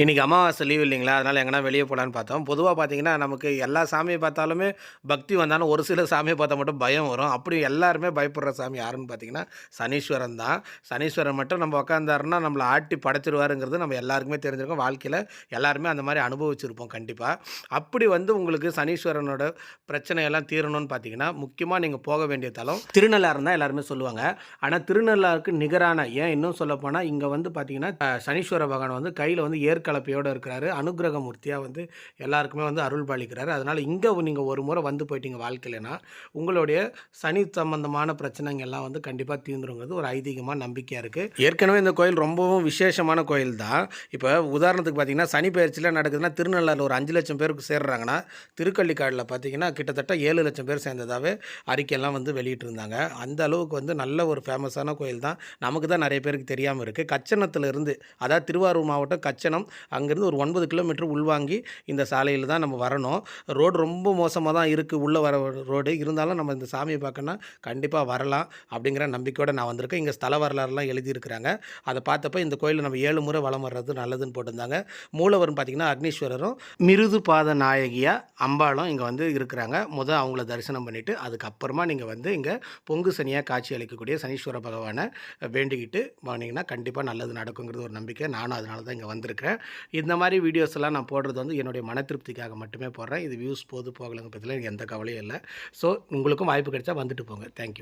இன்றைக்கி அமாவாசை லீவ் இல்லைங்களா? அதனால் எங்கன்னா வெளியே போகலான்னு பார்த்தோம். பொதுவாக பார்த்தீங்கன்னா நமக்கு எல்லா சாமியை பார்த்தாலுமே பக்தி வந்தாலும் ஒரு சில சாமியை பார்த்தா மட்டும் பயம் வரும். அப்படி எல்லாருமே பயப்படுற சாமி யாருன்னு பார்த்தீங்கன்னா சனீஸ்வரன் தான். சனீஸ்வரன் மட்டும் நம்ம உட்காந்தாருன்னா நம்மளை ஆட்டி படைச்சிருவாருங்கிறது நம்ம எல்லாருக்குமே தெரிஞ்சிருக்கோம். வாழ்க்கையில் எல்லாருமே அந்த மாதிரி அனுபவிச்சிருப்போம் கண்டிப்பாக அப்படி வந்து உங்களுக்கு சனீஸ்வரனோட பிரச்சனையெல்லாம் தீரணும்னு பார்த்தீங்கன்னா முக்கியமாக நீங்கள் போக வேண்டிய தலம் திருநள்ளாறு தான் எல்லாருமே சொல்லுவாங்க. ஆனால் திருநள்ளாருக்கு நிகரான ஏன் இன்னும் சொல்லப்போனால் இங்கே வந்து பார்த்தீங்கன்னா சனீஸ்வர பகவான் வந்து கையில் வந்து ஏற்கலப்பையோடு இருக்கிறாரு. அனுகிரக மூர்த்தியாக வந்து எல்லாருக்குமே வந்து அருள் பாலிக்கிறாரு. அதனால் இங்கே நீங்கள் ஒரு முறை வந்து போயிட்டீங்க வாழ்க்கையிலனா உங்களுடைய சனி சம்பந்தமான பிரச்சனைங்க எல்லாம் வந்து கண்டிப்பாக தீர்ந்துருங்கிறது ஒரு ஐதீகமாக நம்பிக்கையாக இருக்குது ஏற்கனவே இந்த கோயில் ரொம்பவும் விசேஷமான கோயில் தான். இப்போ உதாரணத்துக்கு பார்த்தீங்கன்னா சனி பயிற்சியில் நடக்குதுன்னா திருநள்ளாரில் ஒரு அஞ்சு லட்சம் பேருக்கு சேர்றாங்கன்னா திருக்கள்ளிக்காடில் பார்த்தீங்கன்னா கிட்டத்தட்ட ஏழு லட்சம் பேர் சேர்ந்ததாகவே அறிக்கையெல்லாம் வந்து வெளியிட்டிருந்தாங்க. அந்த அளவுக்கு வந்து நல்ல ஒரு ஃபேமஸான கோயில் தான். நமக்கு தான் நிறைய பேருக்கு தெரியாமல் இருக்குது கச்சனத்தில் இருந்து அதாவது திருவாரூர் மாவட்டம் கச்சனம் அங்கேருந்து ஒரு ஒன்பது கிலோமீட்டர் உள்வாங்கி இந்த சாலையில் தான் நம்ம வரணும். ரோடு ரொம்ப மோசமாக தான் இருக்குது உள்ளே வர ரோடு. இருந்தாலும் நம்ம இந்த சாமியை பார்க்கணுன்னா கண்டிப்பாக வரலாம் அப்படிங்கிற நம்பிக்கையோடு நான் வந்திருக்கேன். இங்கே ஸ்தல வரலாறுலாம் எழுதியிருக்கிறாங்க. அதை பார்த்தப்ப இந்த கோயிலில் நம்ம ஏழு முறை வளம் வர்றது நல்லதுன்னு போட்டிருந்தாங்க. மூலவரும் பார்த்திங்கன்னா அக்னீஸ்வரரும் மிருது பாத நாயகியாக அம்பாளும் இங்கே வந்து இருக்கிறாங்க. முதல் அவங்கள தரிசனம் பண்ணிவிட்டு அதுக்கப்புறமா நீங்கள் வந்து இங்கே பொங்கு சனியாக காட்சி அளிக்கக்கூடிய சனீஸ்வர பகவானை வேண்டிக்கிட்டு போனீங்கன்னா கண்டிப்பாக நல்லது நடக்குங்கிறது ஒரு நம்பிக்கை. நானும் அதனால தான் இங்கே வந்திருக்கிறேன். இந்த மாதிரி வீடியோஸ் எல்லாம் நான் போடுறது வந்து என்னுடைய மன திருப்திக்காக மட்டுமே போடுறேன். இது வியூஸ் போது போகலங்க பற்றில எனக்கு எந்த கவலையும் இல்லை. ஸோ உங்களுக்கும் வாய்ப்பு கிடைச்சா வந்துட்டு போங்க. தேங்க்யூ